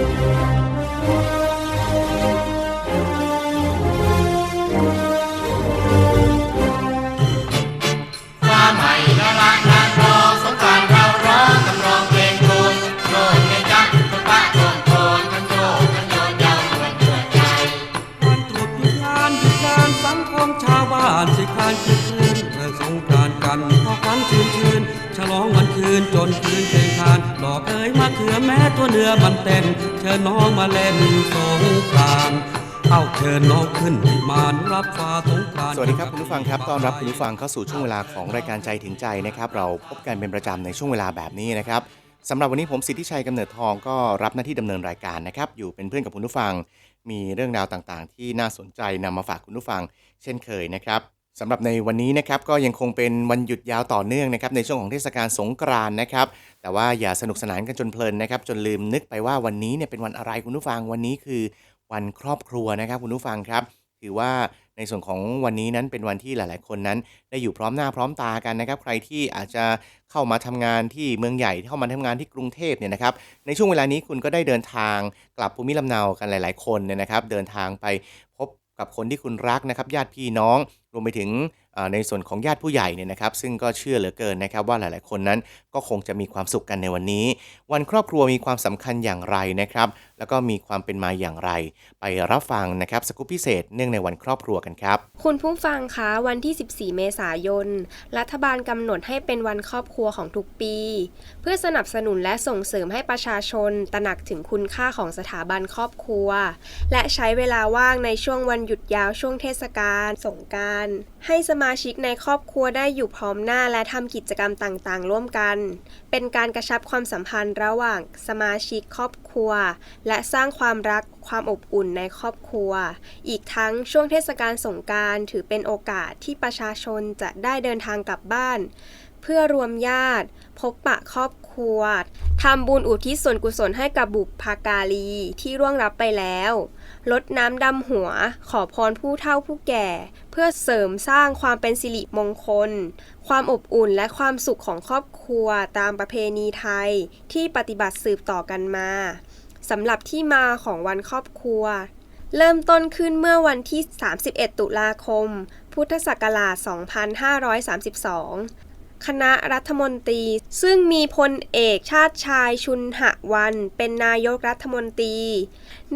ฟ้า อ้ยมะเขือแม้ตัวเนื้อมันเต้นเชิญน้องมาเล่นสงกรานต์เอาเชิญน้องขึ้นวิมานรับฟ้าสงกรานต์สวัสดีครับคุณผู้ฟังครับต้อนรับคุณผู้ฟังเข้าสู่ช่วงเวลาของรายการใจถึงใจนะครับ เราพบกันเป็นประจำในช่วงเวลาแบบนี้นะครับสำหรับวันนี้ผมสิทธิชัยกำเนิดทองก็รับหน้าที่ดำเนินรายการนะครับ อยู่เป็นเพื่อนกับคุณผู้ฟัง มีเรื่องราวต่างๆ ที่น่าสนใจนำมาฝากคุณผู้ฟัง เช่นเคยนะครับ สำหรับในวันนี้นะครับก็ยังคงเป็นวันหยุดยาวต่อเนื่องนะครับในช่วงของเทศกาลสงกรานต์นะครับ แต่ว่าอย่าสนุกสนานกันจนเพลินนะครับจนลืมนึกไปว่าวันนี้เนี่ยเป็นวันอะไรคุณผู้ฟังวันนี้คือวันครอบครัวนะครับคุณผู้ฟังครับถือว่าในส่วนของวันนี้นั้นเป็นวันที่หลาย ๆ คนนั้น ได้อยู่พร้อมหน้าพร้อมตากันนะครับ ใครที่อาจจะเข้ามาทำงานที่เมืองใหญ่เข้ามาทำงานที่กรุงเทพเนี่ยนะครับ ในช่วงเวลานี้คุณก็ได้เดินทางกลับภูมิลำเนากันหลาย ๆ คนเนี่ยนะครับ เดินทางไปพบกับคนที่คุณรักนะครับ ญาติพี่น้อง รวมไปถึงในส่วนของญาติผู้ใหญ่เนี่ยนะครับ ซึ่งก็เชื่อเหลือเกินนะครับ ว่าหลาย ๆ คนนั้นก็คงจะมีความสุขกันในวันนี้ วันครอบครัวมีความสำคัญอย่างไรนะครับ แล้วก็มีความเป็นมาอย่างไร ไปรับฟังนะครับสกูปพิเศษเนื่องในวันครอบครัวกันครับ คุณผู้ฟังคะวันที่ 14 เมษายน รัฐบาลกำหนดให้เป็นวันครอบครัวของทุกปี เพื่อสนับสนุนและส่งเสริมให้ประชาชนตระหนักถึงคุณค่าของสถาบันครอบครัว และใช้เวลาว่างในช่วงวันหยุดยาวช่วงเทศกาลสงกราร ให้สมาชิกในครอบครัวได้อยู่พร้อมหน้าและทำกิจกรรมต่างๆ ร่วมกัน เป็นการกระชับความสัมพันธ์ระหว่างสมาชิกครอบครัว และสร้างความรักความอบอุ่นในครอบครัว อีกทั้งช่วงเทศกาลสงการถือเป็นโอกาสที่ประชาชนจะได้เดินทางกลับบ้าน เพื่อรวมญาติ พบปะครอบครัวทำบุญอุทิศส่วนกุศลให้กับบุพการีที่ร่วงรับไปแล้ว ลดน้ำดำหัว ขอพรผู้เฒ่าผู้แก่ เพื่อเสริมสร้างความเป็นสิริมงคล ความอบอุ่นและความสุขของครอบครัวตามประเพณีไทยที่ปฏิบัติสืบต่อกันมาสำหรับที่มาของวันครอบครัว เริ่มต้นขึ้นเมื่อวันที่ 31 ตุลาคม พุทธศักราช 2532 คณะรัฐมนตรี ซึ่งมีพลเอกชาติชายชุนหะวัน เป็นนายกรัฐมนตรี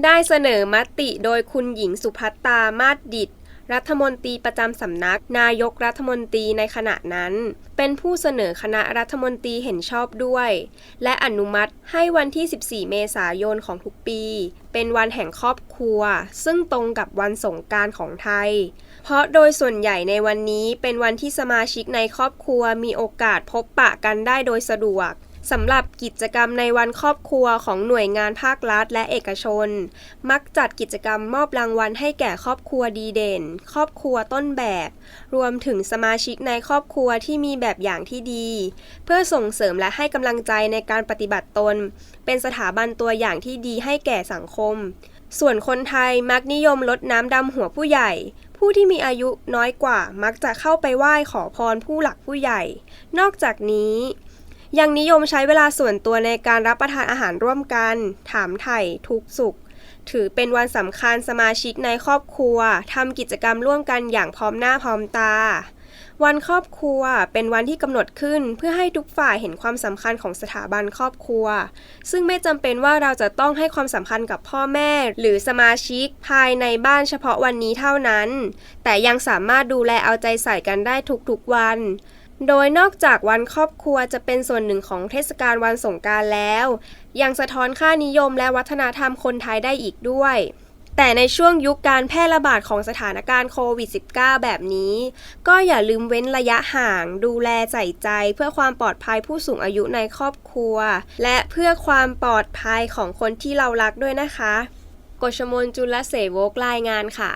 ได้เสนอมติโดยคุณหญิงสุพัตตามาศดิตรัฐมนตรีประจำสำนักนายกรัฐมนตรีในขณะนั้น เป็นผู้เสนอคณะรัฐมนตรีเห็นชอบด้วย และอนุมัติให้วันที่ 14 เมษายนของทุกปี เป็นวันแห่งครอบครัว ซึ่งตรงกับวันสงการของไทย เพราะโดยส่วนใหญ่ในวันนี้เป็นวันที่สมาชิกในครอบครัวมีโอกาสพบปะกันได้โดยสะดวกสำหรับกิจกรรมในวันครอบครัวของหน่วยงานภาครัฐและเอกชน มักจัดกิจกรรมมอบรางวัลให้แก่ครอบครัวดีเด่น ครอบครัวต้นแบบ รวมถึงสมาชิกในครอบครัวที่มีแบบอย่างที่ดี เพื่อส่งเสริมและให้กำลังใจในการปฏิบัติตน เป็นสถาบันตัวอย่างที่ดีให้แก่สังคม ส่วนคนไทยมักนิยมลดน้ำดำหัวผู้ใหญ่ ผู้ที่มีอายุน้อยกว่ามักจะเข้าไปไหว้ขอพรผู้หลักผู้ใหญ่ นอกจากนี้ยังนิยมใช้เวลาส่วนตัวในการรับประทานอาหารร่วมกัน ถามไถ่ทุกสุข ถือเป็นวันสำคัญสมาชิกในครอบครัวทำกิจกรรมร่วมกันอย่างพร้อมหน้าพร้อมตา วันครอบครัวเป็นวันที่กำหนดขึ้นเพื่อให้ทุกฝ่ายเห็นความสำคัญของสถาบันครอบครัว ซึ่งไม่จำเป็นว่าเราจะต้องให้ความสำคัญกับพ่อแม่ หรือสมาชิกภายในบ้านเฉพาะวันนี้เท่านั้น แต่ยังสามารถดูแลเอาใจใส่กันได้ทุกๆวันโดยนอกจากวันครอบครัวจะเป็นส่วนหนึ่งของเทศกาลวันสงการแล้ว ยังสะท้อนค่านิยมและวัฒนธรรมคนไทยได้อีกด้วย แต่ในช่วงยุคการแพร่ระบาดของสถานการณ์โควิด -19 แบบนี้ ก็อย่าลืมเว้นระยะห่าง ดูแลใส่ใจ เพื่อความปลอดภัยผู้สูงอายุในครอบครัว และเพื่อความปลอดภัยของคนที่เรารักด้วยนะคะกชมนจุลเสวกรายงานค่ะ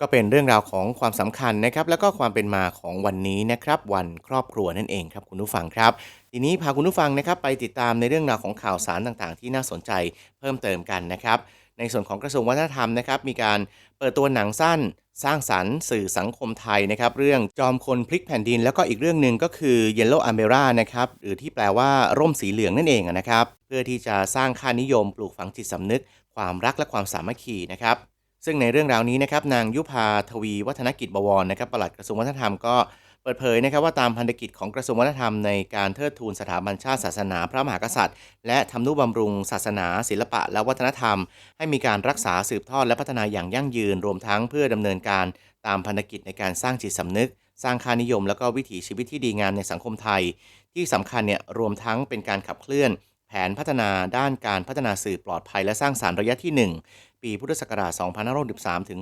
ก็เป็นเรื่องราวของความสำคัญนะครับ แล้วก็ความเป็นมาของวันนี้นะครับ วันครอบครัวนั่นเองครับคุณผู้ฟังครับ ทีนี้พาคุณผู้ฟังนะครับไปติดตามในเรื่องราวของข่าวสารต่างๆ ที่น่าสนใจเพิ่มเติมกันนะครับ ในส่วนของกระทรวงวัฒนธรรมนะครับมีการเปิดตัวหนังสั้น สร้างสรรค์สื่อสังคมไทยนะครับเรื่องจอมคนพลิกแผ่นดิน แล้วก็อีกเรื่องหนึ่งก็คือ Yellow Umbrella นะครับหรือที่แปลว่าร่มสีเหลืองนั่นเองนะครับเพื่อที่จะสร้างค่านิยมปลูกฝังจิตสำนึก ความรักและความสามัคคีนะครับซึ่งในเรื่องราวนี้นะครับนางยุพาทวีวัฒนกิจบวรนะครับปลัดกระทรวงวัฒนธรรมก็ เปิดเผยนะครับว่าตามพันธกิจของกระทรวงวัฒนธรรมในการเทิดทูนสถาบันชาติศาสนา พระมหากษัตริย์ และทำนุบำรุง ศาสนา ศิลปะ และวัฒนธรรม ให้มีการรักษาสืบทอดและพัฒนาอย่างยั่งยืน รวมทั้งเพื่อดำเนินการตามพันธกิจในการสร้างจิตสำนึก สร้างค่านิยม และก็วิถีชีวิตที่ดีงามในสังคมไทย ที่สำคัญเนี่ยรวมทั้งเป็นการขับเคลื่อน ผนพัฒนาด้านการพัฒนาสื่อปลอดภัยและสร้างสารรค์ระยะที่ 1 ปีพุทธศักราช 2513ถึง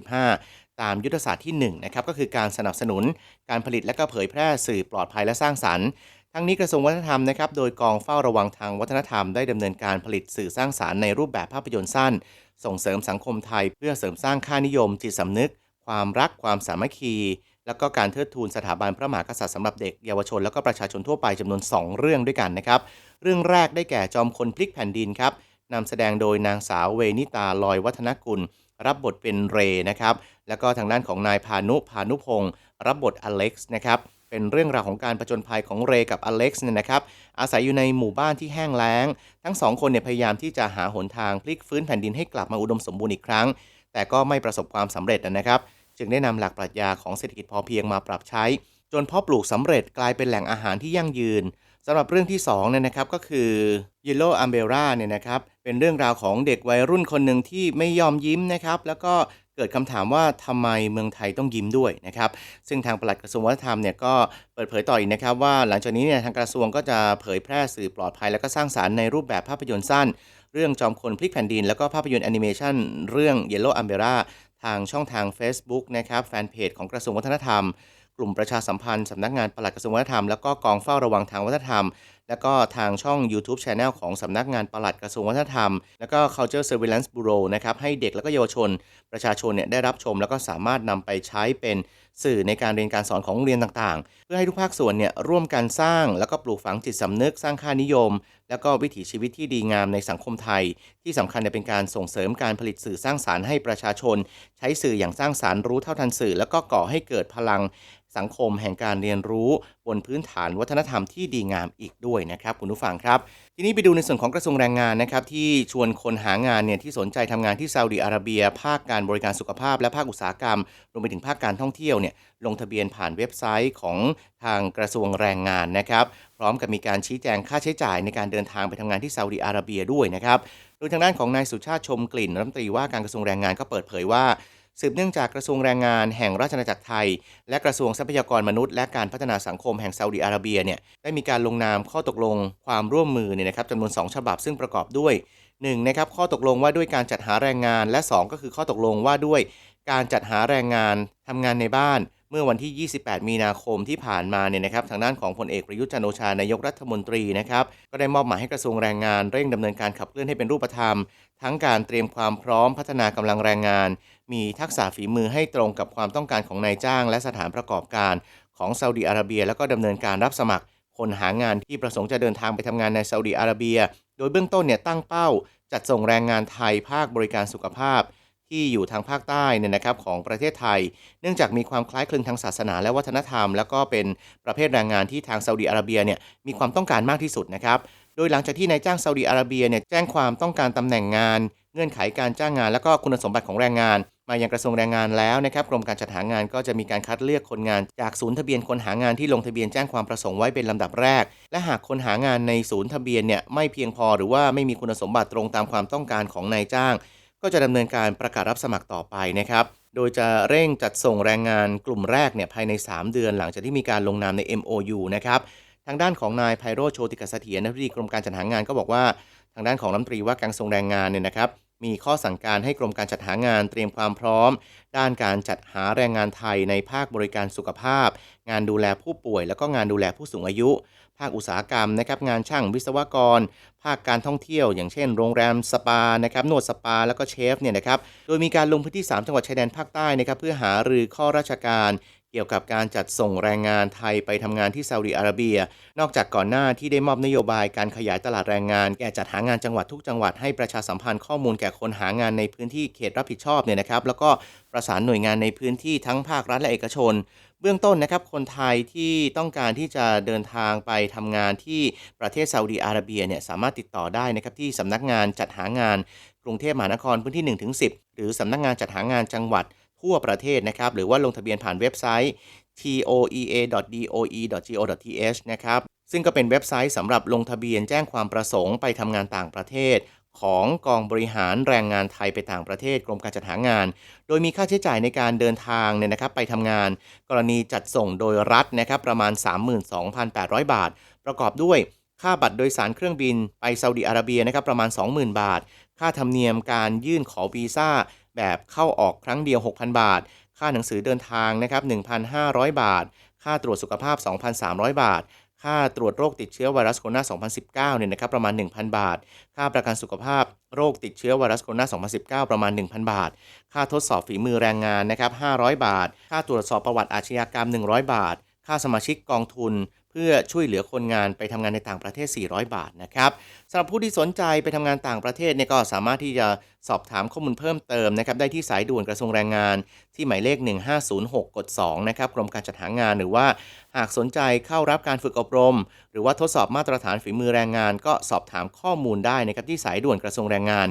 2515ตามยุทธศาสตร์ที่ 1 นะครับ ก็คือการสนับสนุนการผลิตและก็เผยแพร่สื่อปลอดภัยและสร้างสรรค์ ทั้งนี้กระทรวงวัฒนธรรมนะครับ โดยกองเฝ้าระวังทางวัฒนธรรมได้ดำเนินการผลิตสื่อสร้างสารรค์ในรูปแบบภาพยนตร์สั้น ส่งเสริมสังคมไทย เพื่อเสริมสร้างค่านิยม จิตสำนึก ความรักความสามัคคีแล้วก็การเทิดทูนสถาบันพระมหากษัตริย์สำหรับเด็กเยาวชน แล้วก็ประชาชนทั่วไปจำนวน 2 เรื่องด้วยกันนะครับ เรื่องแรกได้แก่จอมคนพลิกแผ่นดินครับนำแสดงโดยนางสาวเวนิตาลอยวัฒนกุล รับบทเป็นเรนะครับ แล้วก็ทางด้านของนายพานุพานุพงศ์รับบทอเล็กซ์นะครับ เป็นเรื่องราวของการผจญภัยของเรกับอเล็กซ์เนี่ยนะครับ อาศัยอยู่ในหมู่บ้านที่แห้งแล้ง ทั้งสองคนเนี่ยพยายามที่จะหาหนทางพลิกฟื้นแผ่นดินให้กลับมาอุดมสมบูรณ์อีกครั้ง แต่ก็ไม่ประสบความสำเร็จนะครับ จึงได้นำหลักปรัชญาของเศรษฐกิจพอเพียงมาปรับใช้ จนพาะปลูกสำเร็จกลายเป็นแหล่งอาหารที่ยั่งยืน สำหรับเรื่องที่2เนี่ยนะครับก็คือ Yellow Umbrella เนี่ยนะครับเป็นเรื่องราวของเด็กวัยรุ่นคนหนึ่งที่ไม่ยอมยิ้มนะครับแล้วก็เกิดคำถามว่าทำไมเมืองไทยต้องยิ้มด้วยนะครับ ซึ่งทางปลัดกระทรวงวัฒนธรรมเนี่ยก็เปิดเผยต่ออีกนะครับ ว่าหลังจากนี้เนี่ยทางกระทรวงก็จะเผยแพร่สื่อปลอดภัย และก็สร้างสารรค์ในรูปแบบภาพยนตร์สั้น เรื่องจอมคนพลิกแผ่นดิน แล้วก็ภาพยนตร์แอนิเมชันเรื่อง Yellow Umbrella ทางช่องทาง Facebook นะครับแฟนเพจของกระทรวงวัฒนธรรม กลุ่มประชาสัมพันธ์สำนักงานปลัดกระทรวงวัฒนธรรม แล้วก็กองเฝ้าระวังทางวัฒนธรรม แล้วก็ทางช่อง YouTube Channel ของสำนักงานปลัดกระทรวงวัฒนธรรม แล้วก็ Culture Surveillance Bureau นะครับให้เด็กและก็เยาวชน ประชาชนเนี่ยได้รับชม แล้วก็สามารถนำไปใช้เป็นสื่อในการเรียนการสอนของโรงเรียนต่างๆ เพื่อให้ทุกภาคส่วนเนี่ยร่วมกันสร้าง แล้วก็ปลูกฝังจิตสำนึกสร้างค่านิยม แล้วก็วิถีชีวิตที่ดีงามในสังคมไทย ที่สำคัญเนี่ยเป็นการส่งเสริมการผลิตสื่อสร้างสารรค์ให้ประชาชน ใช้สื่ออย่างสร้างสารรค์รู้เท่าทันสื่อ แล้วก็ก่อให้เกิดพลัง สังคมแห่งการเรียนรู้บนพื้นฐานวัฒนธรรมที่ดีงามอีกด้วยนะครับคุณผู้ฟังครับ ทีนี้ไปดูในส่วนของกระทรวงแรงงานนะครับที่ชวนคนหางานเนี่ยที่สนใจทำงานที่ซาอุดิอาระเบีย ภาคการบริการสุขภาพและภาคอุตสาหกรรม รวมไปถึงภาคการท่องเที่ยวเนี่ยลงทะเบียนผ่านเว็บไซต์ของทางกระทรวงแรงงานนะครับพร้อมกับมีการชี้แจงค่าใช้จ่ายในการเดินทางไปทำงานที่ซาอุดิอาระเบียด้วยนะครับโดยทางด้านของนายสุชาติชมกลิ่นรัฐมนตรีว่าการกระทรวงแรงงานก็เปิดเผยว่า สืบเนื่องจากกระทรวงแรงงานแห่งราชอาณาจักรไทย และกระทรวงทรัพยากรมนุษย์ และการพัฒนาสังคมแห่งซาอุดิอาระเบียเนี่ยได้มีการลงนามข้อตกลงความร่วมมือเนี่ยนะครับจำนวน 2 ฉบับซึ่งประกอบด้วย1นะครับข้อตกลงว่าด้วยการจัดหาแรงงานและ 2 ก็คือข้อตกลงว่าด้วยการจัดหาแรงงานทำงานในบ้าน เมื่อวันที่ 28 มีนาคมที่ผ่านมาเนี่ยนะครับทางด้านของพลเอกประยุทธ์จันโอชานายกรัฐมนตรีนะครับก็ได้มอบหมายให้กระทรวงแรงงานเร่งดำเนินการขับเคลื่อนให้เป็นรูปธรรม ทั้งการเตรียมความพร้อมพัฒนากำลังแรงงาน มีทักษะฝีมือให้ตรงกับความต้องการของนายจ้าง และสถานประกอบการของซาอุดีอาระเบีย แล้วก็ดำเนินการรับสมัคร คนหางานที่ประสงค์จะเดินทางไปทำงานในซาอุดีอาระเบีย โดยเบื้องต้นเนี่ยตั้งเป้า จัดส่งแรงงานไทยภาคบริการสุขภาพ ที่อยู่ทางภาคใต้เนี่ยนะครับของประเทศไทย เนื่องจากมีความคล้ายคลึงทางศาสนาและวัฒนธรรม แล้วก็เป็นประเภทแรงงานที่ทางซาอุดีอาระเบียเนี่ยมีความต้องการมากที่สุดนะครับโดยหลังจากที่นายจ้างซาอุดีอาระเบียเนี่ยแจ้งความต้องการตำแหน่งงาน เงื่อนไขการจ้างงาน และก็คุณสมบัติของแรงงาน มายังกระทรวงแรงงานแล้วนะครับกรมการจัดหางานก็จะมีการคัดเลือกคนงาน จากศูนย์ทะเบียนคนหางานที่ลงทะเบียนแจ้งความประสงค์ไว้เป็นลำดับแรก และหากคนหางานในศูนย์ทะเบียนเนี่ยไม่เพียงพอหรือว่าไม่มีคุณสมบัติตรงตามความต้องการของนายจ้าง ก็จะดำเนินการประกาศรับสมัครต่อไปนะครับ โดยจะเร่งจัดส่งแรงงานกลุ่มแรกเนี่ยภายใน 3 เดือนหลังจากที่มีการลงนามใน MOU นะครับ ทางด้านของนายไพโรจน์โชติกเสถียรอธิบดีกรมการจัดหางานก็บอกว่า ทางด้านของรัฐมนตรีว่าการกระทรวงแรงงานเนี่ยนะครับ มีข้อสั่งการให้กรมการจัดหางานเตรียมความพร้อม ด้านการจัดหาแรงงานไทยในภาคบริการสุขภาพ งานดูแลผู้ป่วย แล้วก็งานดูแลผู้สูงอายุ ภาคอุตสาหกรรมนะครับงานช่างวิศวกร ภาคการท่องเที่ยว อย่างเช่นโรงแรมสปานะครับนวดสปาแล้วก็เชฟเนี่ยนะครับโดยมีการลงพื้นที่ 3 จังหวัดชายแดนภาคใต้นะครับเพื่อหารือข้อราชการเกี่ยวกับการจัดส่งแรงงานไทยไปทำงานที่ซาอุดิอาระเบีย นอกจากก่อนหน้าที่ได้มอบนโยบายการขยายตลาดแรงงาน แก่จัดหางานจังหวัดทุกจังหวัดให้ประชาสัมพันธ์ข้อมูลแก่คนหางานในพื้นที่เขตรับผิดชอบเนี่ยนะครับ แล้วก็ประสานหน่วยงานในพื้นที่ทั้งภาครัฐและเอกชน เบื้องต้นนะครับคนไทยที่ต้องการที่จะเดินทางไปทำงานที่ประเทศซาอุดีอาระเบียเนี่ยสามารถติดต่อได้นะครับที่สำนักงานจัดหางานกรุงเทพมหานครพื้นที่ 1-10 หรือสำนักงานจัดหางานจังหวัดทั่วประเทศนะครับหรือว่าลงทะเบียนผ่านเว็บไซต์ toea.doe.go.th นะครับซึ่งก็เป็นเว็บไซต์สำหรับลงทะเบียนแจ้งความประสงค์ไปทำงานต่างประเทศ ของกองบริหารแรงงานไทยไปต่างประเทศกรมการจัดหางาน โดยมีค่าใช้จ่ายในการเดินทางเนี่ยนะครับไปทำงาน กรณีจัดส่งโดยรัฐนะครับประมาณ 32,800 บาท ประกอบด้วยค่าบัตรโดยสารเครื่องบินไปซาอุดิอาระเบียนะครับประมาณ 20,000 บาท ค่าธรรมเนียมการยื่นขอวีซ่า แบบเข้าออกครั้งเดียว 6,000 บาท ค่าหนังสือเดินทางนะครับ1,500 บาท ค่าตรวจสุขภาพ 2,300 บาท ค่าตรวจโรคติดเชื้อไวรัสโคโรนา2019 เนี่ยนะครับประมาณ 1,000 บาท ค่าประกันสุขภาพโรคติดเชื้อไวรัสโคโรนา2019 ประมาณ 1,000 บาท ค่าทดสอบฝีมือแรงงานนะครับ 500 บาท ค่าตรวจสอบประวัติอาชญากรรม 100 บาท ค่าสมาชิกกองทุน เพื่อช่วยเหลือคนงานไปทำงานในต่างประเทศ 400 บาทนะครับสำหรับผู้ที่สนใจไปทำงานต่างประเทศเนี่ยก็สามารถที่จะสอบถามข้อมูลเพิ่มเติมนะครับได้ที่สายด่วนกระทรวงแรงงานที่หมายเลข 1506กด2นะครับกรมการจัดหางานหรือว่า หากสนใจเข้ารับการฝึกอบรม หรือว่าทดสอบมาตรฐานฝีมือแรงงาน ก็สอบถามข้อมูลได้นะครับที่สายด่วนกระทรวงแรงงาน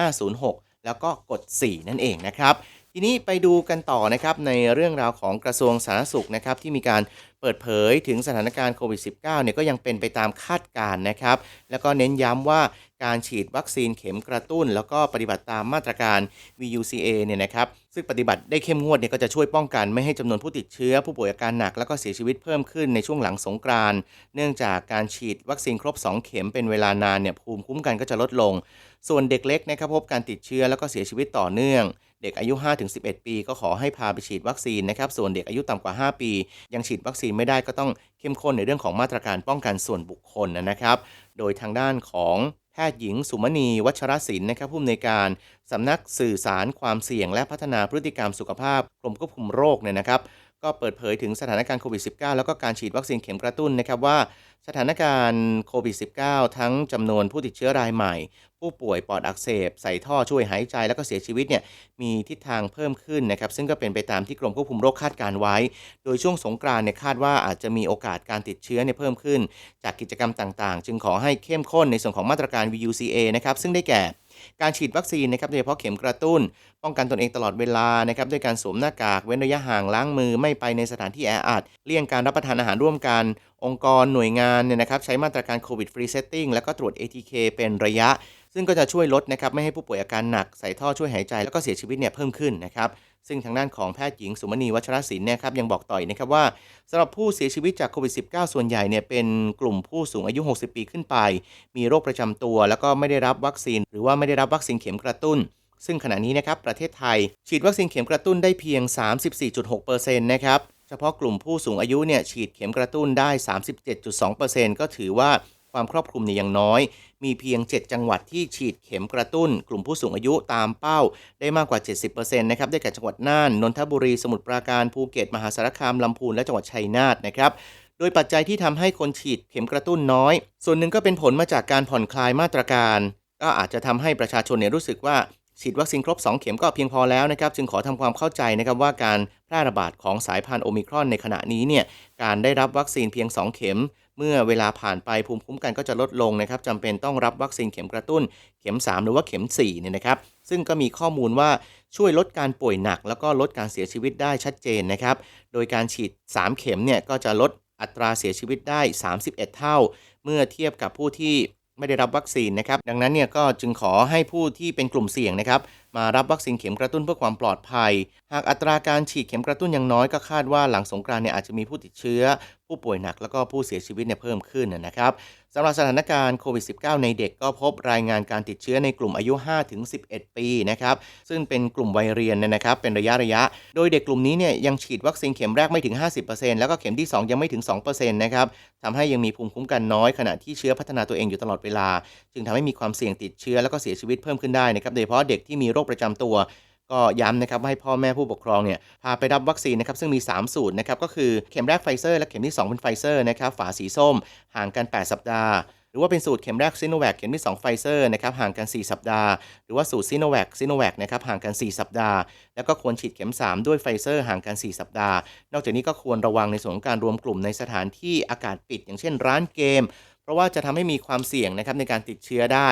1506 แล้วก็กด 4 นั่นเองนะครับ ทีนี้ไปดูกันต่อนะครับในเรื่องราวของกระทรวงสาธารณสุขนะครับที่มีการเปิดเผยถึงสถานการณ์โควิด -19 เนี่ยก็ยังเป็นไปตามคาดการณ์นะครับ แล้วก็เน้นย้ำว่าการฉีดวัคซีนเข็มกระตุ้น แล้วก็ปฏิบัติตามมาตรการ VUCA เนี่ยนะครับซึ่งปฏิบัติได้เข้มงวดเนี่ยก็จะช่วยป้องกันไม่ให้จำนวนผู้ติดเชื้อ ผู้ป่วยอาการหนักแล้วก็เสียชีวิตเพิ่มขึ้นในช่วงหลังสงกรานเนื่องจากการฉีดวัคซีนครบ 2 เข็มเป็นเวลานานเนี่ยภูมิคุ้มกันก็จะลดลง ส่วนเด็กเล็กนะครับพบการติดเชื้อแล้วก็เสียชีวิตต่อเนื่อง เด็กอายุ 5-11 ปี ก็ขอให้พาไปฉีดวัคซีนนะครับ ส่วนเด็กอายุต่ำกว่า 5 ปี ยังฉีดวัคซีนไม่ได้ก็ต้องเข้มข้นในเรื่องของมาตรการป้องกันส่วนบุคคลนะครับ โดยทางด้านของแพทย์หญิงสุมณี วัชรศิลป์นะครับผู้อำนวยการสำนักสื่อสารความเสี่ยง และพัฒนาพฤติกรรมสุขภาพกรมควบคุมโรคเนี่ยนะครับ ก็เปิดเผยถึงสถานการณ์โควิด -19 แล้วก็การฉีดวัคซีนเข็มกระตุ้นนะครับว่าสถานการณ์โควิด -19 ทั้งจำนวนผู้ติดเชื้อรายใหม่ ผู้ป่วยปอดอักเสบ ใส่ท่อช่วยหายใจแล้วก็เสียชีวิตเนี่ยมีทิศทางเพิ่มขึ้นนะครับซึ่งก็เป็นไปตามที่กรมควบคุมโรคคาดการไว้ โดยช่วงสงกรานต์เนี่ยคาดว่าอาจจะมีโอกาสการติดเชื้อเนี่ยเพิ่มขึ้น จากกิจกรรมต่างๆ จึงขอให้เข้มข้นในส่วนของมาตรการ VUCA นะครับซึ่งได้แก่การฉีดวัคซีนนะครับโดยเฉพาะเข็มกระตุ้น ป้องกันตนเองตลอดเวลานะครับด้วยการสวมหน้ากากเว้นระยะห่างล้างมือไม่ไปในสถานที่แออัดเลี่ยงการรับประทานอาหารร่วมกัน องค์กรหน่วยงานเนี่ยนะครับใช้มาตรการโควิดฟรีเซตติ้งแล้วก็ตรวจ ATK เป็นระยะ ซึ่งก็จะช่วยลดนะครับไม่ให้ผู้ป่วยอาการหนักใส่ท่อช่วยหายใจแล้วก็เสียชีวิตเนี่ยเพิ่มขึ้นนะครับซึ่งทางด้านของแพทย์หญิงสุมณีวัชรศิลป์เนี่ยครับยังบอกต่อยนะครับว่าสำหรับผู้เสียชีวิตจากโควิด -19 ส่วนใหญ่เนี่ยเป็นกลุ่มผู้สูงอายุ 60 ปีขึ้นไป มีโรคประจำตัว แล้วก็ไม่ได้รับวัคซีน หรือว่าไม่ได้รับวัคซีนเข็มกระตุ้น ซึ่งขณะนี้นะครับประเทศไทย ฉีดวัคซีนเข็มกระตุ้นได้เพียง 34.6%นะครับเฉพาะกลุ่มผู้สูงอายุเนี่ยฉีดเข็มกระตุ้นได้ 37.2%ก็ถือว่า ความครอบคลุมเนี่ยยังน้อย มีเพียง 7 จังหวัดที่ฉีดเข็มกระตุ้น กลุ่มผู้สูงอายุตามเป้า ได้มากกว่า 70%นะครับ ได้แก่จังหวัดน่าน นนทบุรี สมุทรปราการ ภูเก็ต มหาสารคาม ลำพูน และจังหวัดชัยนาทนะครับโดยปัจจัยที่ทำให้คนฉีดเข็มกระตุ้นน้อย ส่วนหนึ่งก็เป็นผลมาจากการผ่อนคลายมาตรการ ก็อาจจะทำให้ประชาชนเนี่ยรู้สึกว่า ฉีดวัคซีนครบ 2 เข็มก็เพียงพอแล้วนะครับ จึงขอทำความเข้าใจนะครับว่าการแพร่ระบาดของสายพันธุ์โอมิครอนในขณะนี้เนี่ยการได้รับวัคซีนเพียง 2 เข็ม เมื่อเวลาผ่านไปภูมิคุ้มกันก็จะลดลงนะครับจำเป็นต้องรับวัคซีนเข็มกระตุ้น เข็ม 3 หรือว่าเข็ม4เนี่ยนะครับ ซึ่งก็มีข้อมูลว่าช่วยลดการป่วยหนัก แล้วก็ลดการเสียชีวิตได้ชัดเจนนะครับ โดยการฉีด 3 เข็มเนี่ยก็จะลดอัตราเสียชีวิตได้ 31 เท่า เมื่อเทียบกับผู้ที่ ไม่ได้รับวัคซีนนะครับ ดังนั้นเนี่ยก็จึงขอให้ผู้ที่เป็นกลุ่มเสี่ยงนะครับ มารับวัคซีนเข็มกระตุ้นเพื่อความปลอดภัย หากอัตราการฉีดเข็มกระตุ้นยังน้อยก็คาดว่าหลังสงกรานต์เนี่ยอาจจะมีผู้ติดเชื้อ ผู้ป่วยหนักแล้วก็ผู้เสียชีวิตเนี่ยเพิ่มขึ้นนะครับสำหรับสถานการณ์โควิด -19 ในเด็กก็พบรายงานการติดเชื้อในกลุ่มอายุ 5-11 ปีนะครับ ซึ่งเป็นกลุ่มวัยเรียนเนยนะครับ เป็นระยะระยะ โดยเด็กกลุ่มนี้เนี่ยยังฉีดวัคซีนเข็มแรกไม่ถึง 50%แล้วก็เข็มที่ 2 ยังไม่ถึง 2%นะครับทำให้ยังมีภูมิคุ้มกันน้อยขณะที่เชื้อพัฒนาตัวเองอยู่ตลอดเวลา จึงทำให้มีความเสี่ยงติดเชื้อแล้วก็เสียชีวิตเพิ่มขึ้นได้นะครับ โดยเฉพาะเด็กที่มีโรคประจำตัว ก็ย้ำนะครับว่าให้พ่อแม่ผู้ปกครองเนี่ยพาไปรับวัคซีนนะครับซึ่งมี 3 สูตรนะครับก็คือเข็มแรกไฟเซอร์และเข็มที่ 2 เป็นไฟเซอร์นะครับฝาสีส้ม ห่างกัน 8 สัปดาห์หรือว่าเป็นสูตรเข็มแรกซิโนแวคเข็มที่ 2 ไฟเซอร์นะครับห่างกัน 4 สัปดาห์ หรือว่าสูตรซิโนแวคซิโนแวคนะครับห่างกัน 4 สัปดาห์ แล้วก็ควรฉีดเข็ม 3 ด้วยไฟเซอร์ห่างกัน 4 สัปดาห์ นอกจากนี้ก็ควรระวังในส่วนของการรวมกลุ่มในสถานที่อากาศปิด อย่างเช่นร้านเกม เพราะว่าจะทำให้มีความเสี่ยงนะครับในการติดเชื้อได้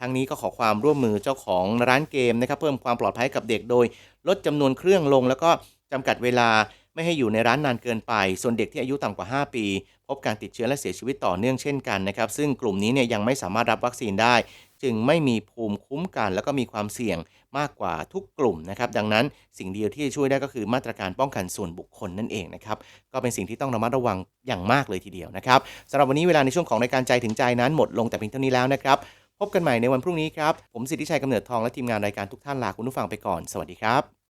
ทั้งนี้ก็ขอความร่วมมือเจ้าของร้านเกมนะครับเพิ่มความปลอดภัยกับเด็กโดย ลดจำนวนเครื่องลง แล้วก็จำกัดเวลาไม่ให้อยู่ในร้านนานเกินไป ส่วนเด็กที่อายุต่ำกว่า 5 ปี พบการติดเชื้อและเสียชีวิตต่อเนื่องเช่นกันนะครับ ซึ่งกลุ่มนี้เนี่ยยังไม่สามารถรับวัคซีนได้ จึงไม่มีภูมิคุ้มกัน แล้วก็มีความเสี่ยง มากกว่าทุกกลุ่มนะครับ ดังนั้นสิ่งเดียวที่จะช่วยได้ก็คือมาตรการป้องกันส่วนบุคคลนั่นเองนะครับ ก็เป็นสิ่งที่ต้องระมัดระวังอย่างมากเลยทีเดียวนะครับสำหรับวันนี้เวลาในช่วงของรายการใจถึงใจนั้นหมดลงแต่เพียงเท่านี้แล้วนะครับ พบกันใหม่ในวันพรุ่งนี้ครับ ผมสิทธิชัยกำเนิดทองและทีมงานรายการทุกท่านลาคุณผู้ฟังไปก่อน สวัสดีครับ